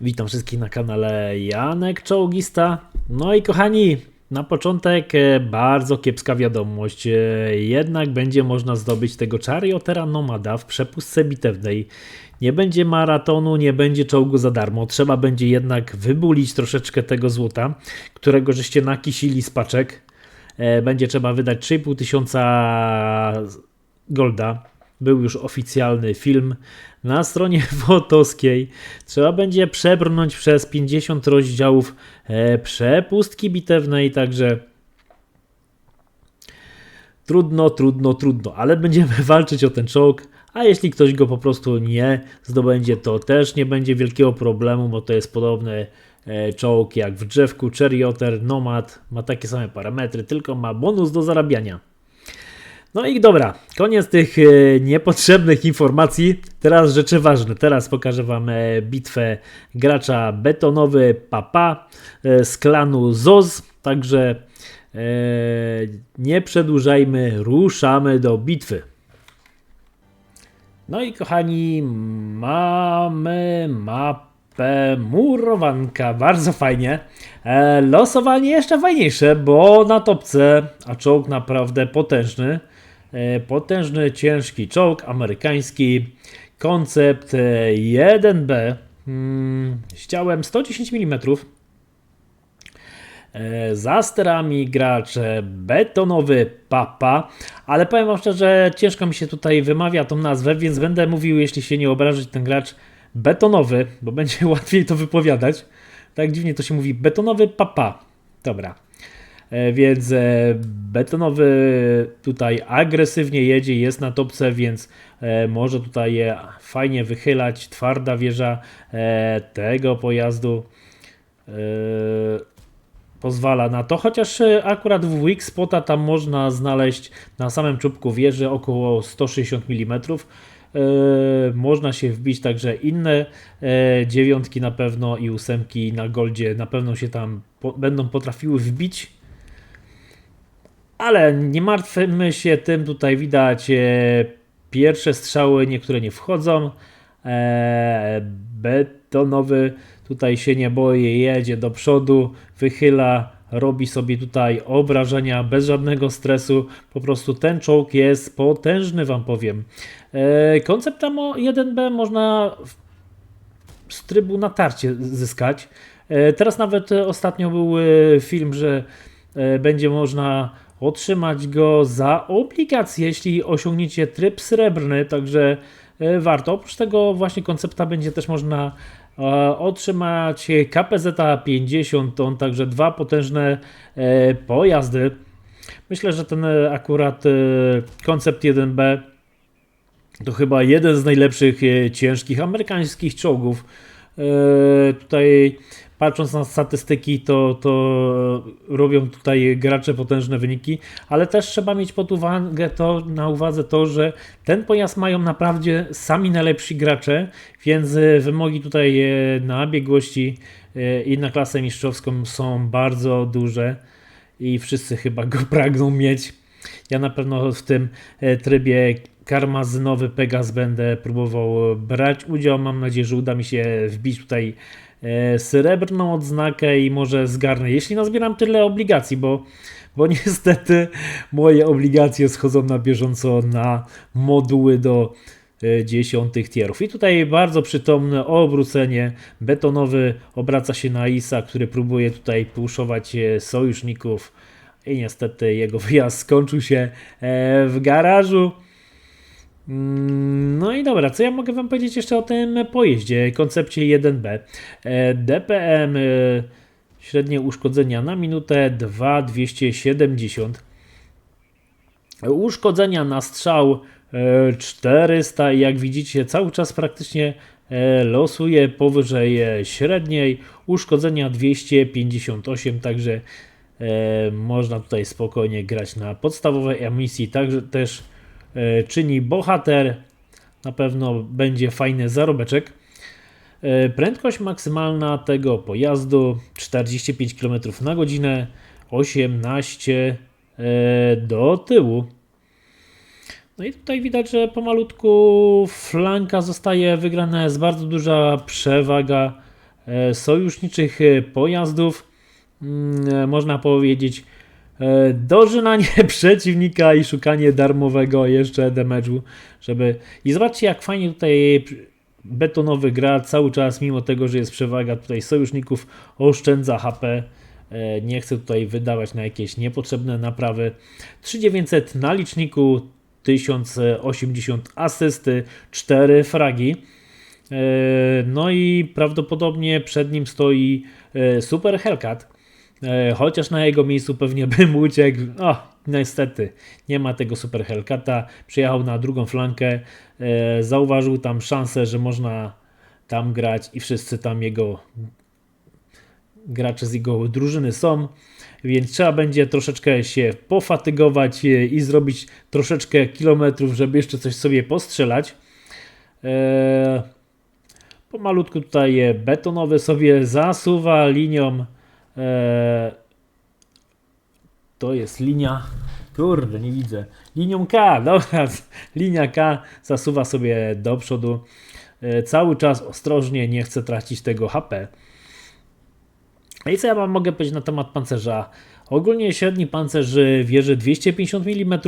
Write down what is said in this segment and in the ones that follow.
Witam wszystkich na kanale Janek Czołgista. No i kochani, na początek e, bardzo kiepska wiadomość. E, Jednak będzie można zdobyć tego Chariotera Nomada w przepustce bitewnej. Nie będzie maratonu, nie będzie czołgu za darmo. Trzeba będzie jednak wybulić troszeczkę tego złota, którego żeście nakisili z paczek. E, Będzie trzeba wydać 3,5 tysiąca Golda. Był już oficjalny film na stronie wotowskiej. Trzeba będzie przebrnąć przez 50 rozdziałów e, przepustki bitewnej, także trudno, trudno, trudno, ale będziemy walczyć o ten czołg. A jeśli ktoś go po prostu nie zdobędzie, to też nie będzie wielkiego problemu, bo to jest podobny e, czołg jak w drzewku Charioter Nomad. Ma takie same parametry, tylko ma bonus do zarabiania. No i dobra, koniec tych e, niepotrzebnych informacji. Teraz rzeczy ważne. Teraz pokażę Wam e, bitwę gracza betonowy Papa e, z klanu Zoz. Także nie przedłużajmy, ruszamy do bitwy. No i kochani, mamy mapę murowanka, bardzo fajnie. Losowanie jeszcze fajniejsze, bo na topce, a czołg naprawdę potężny. E, potężny, ciężki czołg amerykański. Koncept e, 1B mm, z ciałem 110 mm. Za sterami gracze betonowy Papa, ale powiem wam szczerze, ciężko mi się tutaj wymawia tą nazwę, więc będę mówił, jeśli się nie obrazić, ten gracz betonowy, bo będzie łatwiej to wypowiadać. Tak dziwnie to się mówi, betonowy Papa. Dobra. E, Więc betonowy tutaj agresywnie jedzie, jest na topce, więc e, może tutaj e, fajnie wychylać. Twarda wieża e, tego pojazdu pozwala na to, chociaż akurat w weak spota tam można znaleźć na samym czubku wieży około 160 mm. Można się wbić także inne dziewiątki na pewno i ósemki na goldzie na pewno się tam po, będą potrafiły wbić. Ale nie martwmy się tym, tutaj widać e, pierwsze strzały, niektóre nie wchodzą. E, betonowy tutaj się nie boi, jedzie do przodu, wychyla, robi sobie tutaj obrażenia bez żadnego stresu. Po prostu ten czołg jest potężny, wam powiem. E, koncept Ammo 1B można z trybu natarcie zyskać. Teraz nawet ostatnio był film, że będzie można otrzymać go za obligację, jeśli osiągniecie tryb srebrny, także e, warto. Oprócz tego właśnie koncepta będzie też można e, otrzymać KPZ 50 ton, także dwa potężne e, pojazdy. Myślę, że ten akurat koncept 1B to chyba jeden z najlepszych ciężkich amerykańskich czołgów. Tutaj patrząc na statystyki, to, to robią tutaj gracze potężne wyniki, ale też trzeba mieć pod uwagę to, na uwadze to, że ten pojazd mają naprawdę sami najlepsi gracze, więc e, wymogi tutaj e, na biegłości e, i na klasę mistrzowską są bardzo duże i wszyscy chyba go pragną mieć. Ja na pewno w tym trybie karmazynowy Pegas będę próbował brać udział. Mam nadzieję, że uda mi się wbić tutaj srebrną odznakę i może zgarnę, jeśli nazbieram tyle obligacji, bo, bo niestety moje obligacje schodzą na bieżąco na moduły do e, dziesiątych tierów. I tutaj bardzo przytomne obrócenie. Betonowy obraca się na Isa, który próbuje tutaj puszować e, sojuszników. I niestety jego wyjazd skończył się e, w garażu. Mm, No i dobra, co ja mogę Wam powiedzieć jeszcze o tym pojeździe, koncepcie 1B. E, DPM, e, średnie uszkodzenia na minutę 2,270. Uszkodzenia na strzał e, 400 i jak widzicie cały czas praktycznie e, losuje powyżej e, średniej. Uszkodzenia 258, także e, można tutaj spokojnie grać na podstawowej emisji. Także też e, czyni bohater. Na pewno będzie fajny zarobeczek. E, Prędkość maksymalna tego pojazdu 45 km na godzinę, 18 e, do tyłu. No i tutaj widać, że pomalutku flanka zostaje wygrana, jest bardzo duża przewaga e, sojuszniczych e, pojazdów. Mm, e, Można powiedzieć e, dożynanie przeciwnika i szukanie darmowego jeszcze damage'u, żeby... I zobaczcie jak fajnie tutaj betonowy gra cały czas, mimo tego, że jest przewaga tutaj sojuszników, oszczędza HP. E, Nie chcę tutaj wydawać na jakieś niepotrzebne naprawy. 3900 na liczniku, 1080 asysty, 4 fragi. E, No i prawdopodobnie przed nim stoi e, Super Hellcat. E, Chociaż na jego miejscu pewnie bym uciekł. O, niestety, nie ma tego Super Hellcata. Przyjechał na drugą flankę, e, zauważył tam szansę, że można tam grać i wszyscy tam jego gracze z jego drużyny są, więc trzeba będzie troszeczkę się pofatygować e, i zrobić troszeczkę kilometrów, żeby jeszcze coś sobie postrzelać. Pomalutku tutaj betonowy sobie zasuwa linią. E, to jest linia. Kurde, nie widzę. Linią K, dobra. Linia K zasuwa sobie do przodu. E, cały czas ostrożnie, nie chce tracić tego HP. No I co ja wam mogę powiedzieć na temat pancerza? Ogólnie średni pancerz y, wieży 250 mm.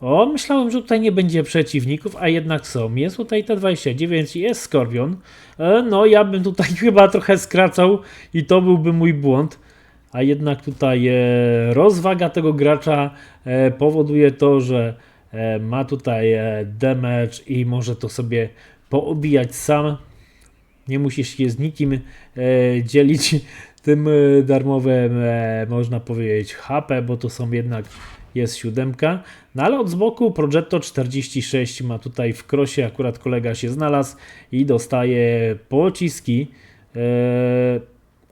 O, myślałem, że tutaj nie będzie przeciwników, a jednak są. Jest tutaj T29, jest Skorpion. E, No, ja bym tutaj chyba trochę skracał i to byłby mój błąd. A jednak tutaj e, rozwaga tego gracza e, powoduje to, że ma tutaj damage i może to sobie poobijać sam. Nie musisz się z nikim dzielić tym darmowym, można powiedzieć, HP, bo to są jednak jest siódemka. No ale od z boku Progetto 46 ma tutaj w krosie, akurat kolega się znalazł i dostaje pociski. E,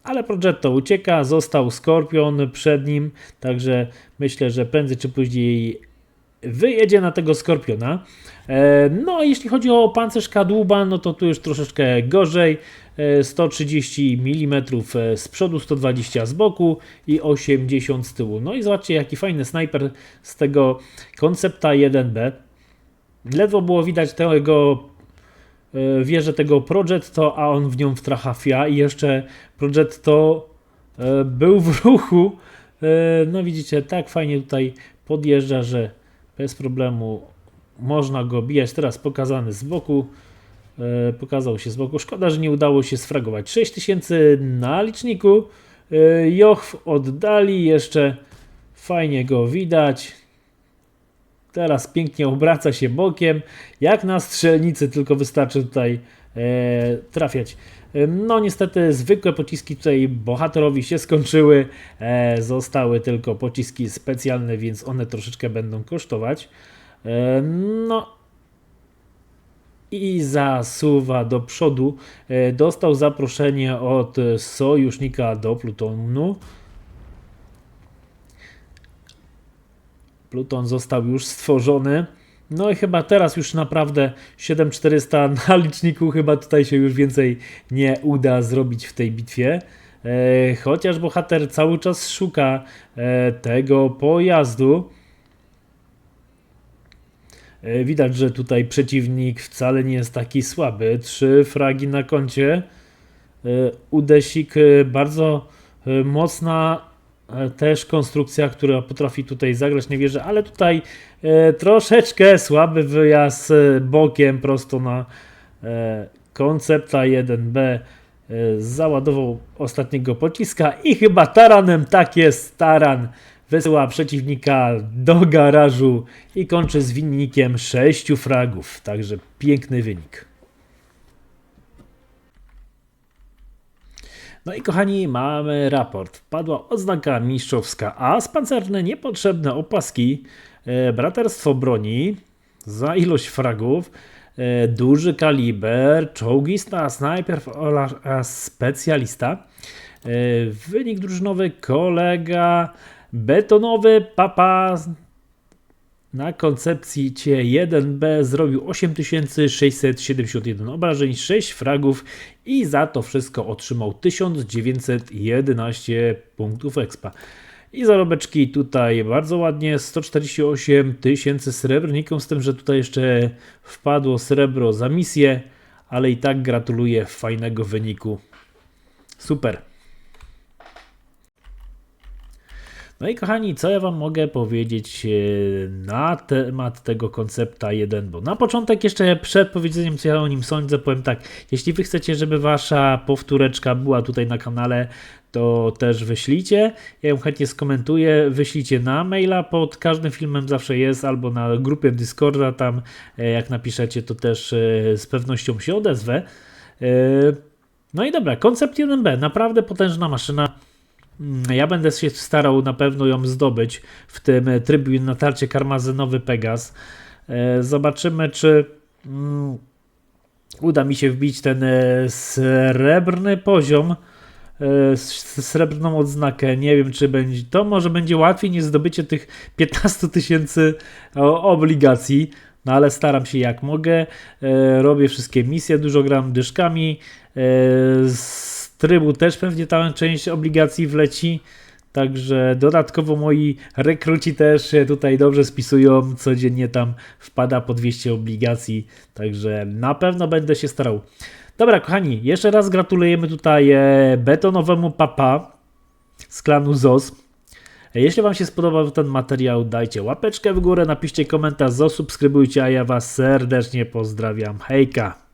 ale Progetto ucieka, został Skorpion przed nim, także myślę, że prędzej czy później wyjedzie na tego Skorpiona. E, No, jeśli chodzi o pancerz kadłuba, no to tu już troszeczkę gorzej. E, 130 mm z przodu, 120 z boku i 80 z tyłu. No i zobaczcie, jaki fajny snajper z tego koncepta 1B. Ledwo było widać tego e, wieżę tego Progetto, a on w nią wtrafia i jeszcze Progetto e, był w ruchu. E, No widzicie, tak fajnie tutaj podjeżdża, że bez problemu można go bijać. Teraz pokazany z boku. E, Pokazał się z boku. Szkoda, że nie udało się sfragować. 6000 na liczniku. E, Joch w oddali jeszcze fajnie go widać. Teraz pięknie obraca się bokiem. Jak na strzelnicy, tylko wystarczy tutaj trafiać. E, No niestety zwykłe pociski tutaj bohaterowi się skończyły. E, zostały tylko pociski specjalne, więc one troszeczkę będą kosztować. E, no i zasuwa do przodu. E, Dostał zaproszenie od e, sojusznika do Plutonu. Pluton został już stworzony. No i chyba teraz już naprawdę 7400 na liczniku chyba tutaj się już więcej nie uda zrobić w tej bitwie. E, chociaż bohater cały czas szuka e, tego pojazdu. E, Widać, że tutaj przeciwnik wcale nie jest taki słaby. Trzy fragi na koncie. Udesik bardzo mocna też konstrukcja, która potrafi tutaj zagrać na wieżę, ale tutaj e, troszeczkę słaby wyjazd e, bokiem prosto na e, koncepta 1B. E, załadował ostatniego pociska i chyba taranem, tak jest, taran wysyła przeciwnika do garażu i kończy z wynikiem 6 fragów. Także piękny wynik. No i kochani, mamy raport. Wpadła oznaka mistrzowska A, spancerne niepotrzebne opaski, e, braterstwo broni za ilość fragów, e, duży kaliber, czołgista, snajper oraz specjalista. E, wynik drużynowy kolega, betonowy papa na koncepcji 1B zrobił 8671 obrażeń, 6 fragów i za to wszystko otrzymał 1911 punktów expa. I zarobeczki tutaj bardzo ładnie, 148 tysięcy srebrników, z tym, że tutaj jeszcze wpadło srebro za misję, ale i tak gratuluję fajnego wyniku. Super. No i kochani, co ja Wam mogę powiedzieć e, na temat tego koncepta 1? Bo na początek jeszcze przed powiedzeniem, co ja o nim sądzę, powiem tak. Jeśli Wy chcecie, żeby Wasza powtóreczka była tutaj na kanale, to też wyślijcie. Ja ją chętnie skomentuję. Wyślijcie na maila, pod każdym filmem zawsze jest, albo na grupie Discorda, tam e, jak napiszecie, to też e, z pewnością się odezwę. No i dobra, koncept 1B, naprawdę potężna maszyna. Mm, Ja będę się starał na pewno ją zdobyć w tym e, Tribune na tarcie karmazynowy Pegas. E, Zobaczymy, czy mm, uda mi się wbić ten e, srebrny poziom, e, srebrną odznakę. Nie wiem, czy będzie. To może będzie łatwiej niż zdobycie tych 15 tysięcy obligacji. No ale staram się jak mogę. Robię wszystkie misje, dużo gram dyszkami. Trybu też pewnie tam część obligacji wleci. Także dodatkowo moi rekruci też tutaj dobrze spisują. Codziennie tam wpada po 200 obligacji. Także na pewno będę się starał. Dobra, kochani, jeszcze raz gratulujemy tutaj e, betonowemu papa z klanu ZOS. Jeśli Wam się spodobał ten materiał, dajcie łapeczkę w górę, napiszcie komentarz, zasubskrybujcie, a ja Was serdecznie pozdrawiam. Hejka!